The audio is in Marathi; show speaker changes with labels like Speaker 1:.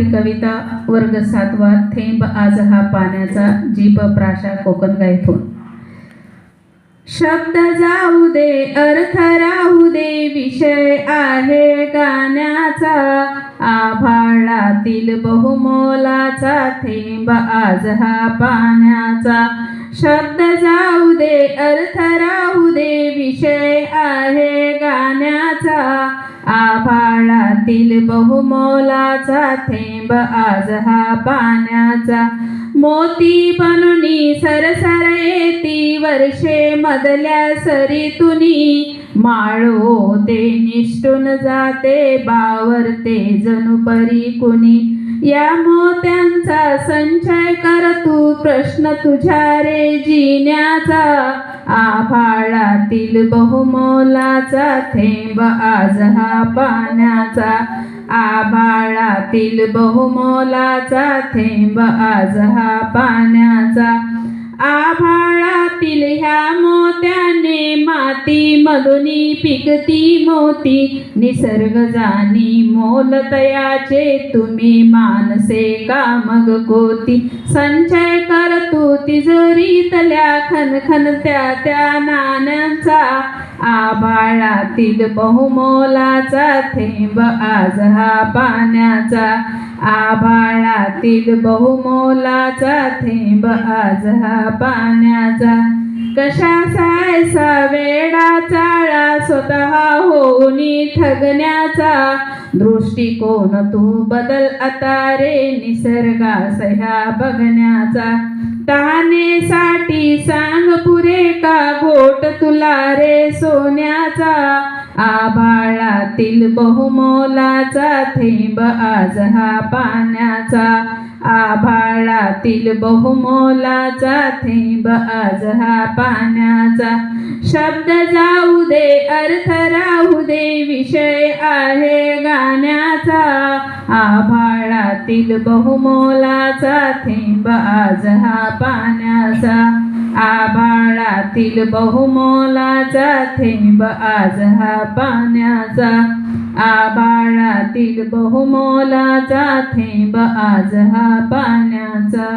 Speaker 1: मराठी कविता वर्ग सातवा थेंब आज हा पाण्याचा जीप प्राशा कोकण गायथून शब्द जाऊ दे अर्थ राहू दे विषय आहे गाण्याचा. आभाळातील बहुमोलाचा थेंब आज हा पाण्याचा. शब्द जाऊ दे अर्थ राहू दे विषय आहे गाण्याचा. आभाळातील बहुमोलाचा थेंब आज हा पाण्याचा. मोती बनूनी सरसर येती वर्षे मधल्या सरीतुनी. माळो ते निष्ठून जाते बावरते जणू परी कुणी या मोत्यांचा संचय कर तू प्रश्न तुझ्या रे जिण्याचा आभाळातील बहुमोलाचा थेंब आज हा पाण्याचा. आभाळातील बहुमोलाचा थेंब आज हा पाण्याचा. आभाळातील ह्या मोत्या माती मधुनी पिकती मोती निसर्ग जानी मोल तयाचे तुम्ही मानसे का मग कोती? संचय कर तू तिजोरीतल्या खन त्या त्या नाण्यांचा. आभाळातील बहुमोलाचा थेंब आज हा पाण्याचा. आभाळातील बहुमोलाचा थेंब आज हा पाण्याचा. कशा सायसा वेडा चाळा स्वतः होऊनी ठगण्याचा दृष्टिकोन तू बदल आता रे निसर्गास ह्या बघण्याचा तहानेसाठी सांग पुरे का घोट तुला रे सोन्याचा? आभाळातील बहुमोलाचा थेंब आज हा पाण्याचा. आभाळातील बहुमोलाचा थेंब आज हा पाण्याचा. शब्द जाऊ दे अर्थ राहू दे विषय आहे गाण्याचा. आभाळातील बहुमोलाचा थेंब आज हा पाण्याचा. आभाळातील बहुमोलाचा थेंब आज हा पाण्याचा. आभाळातील बहुमोलाचा थेंब आज हा पाण्याचा.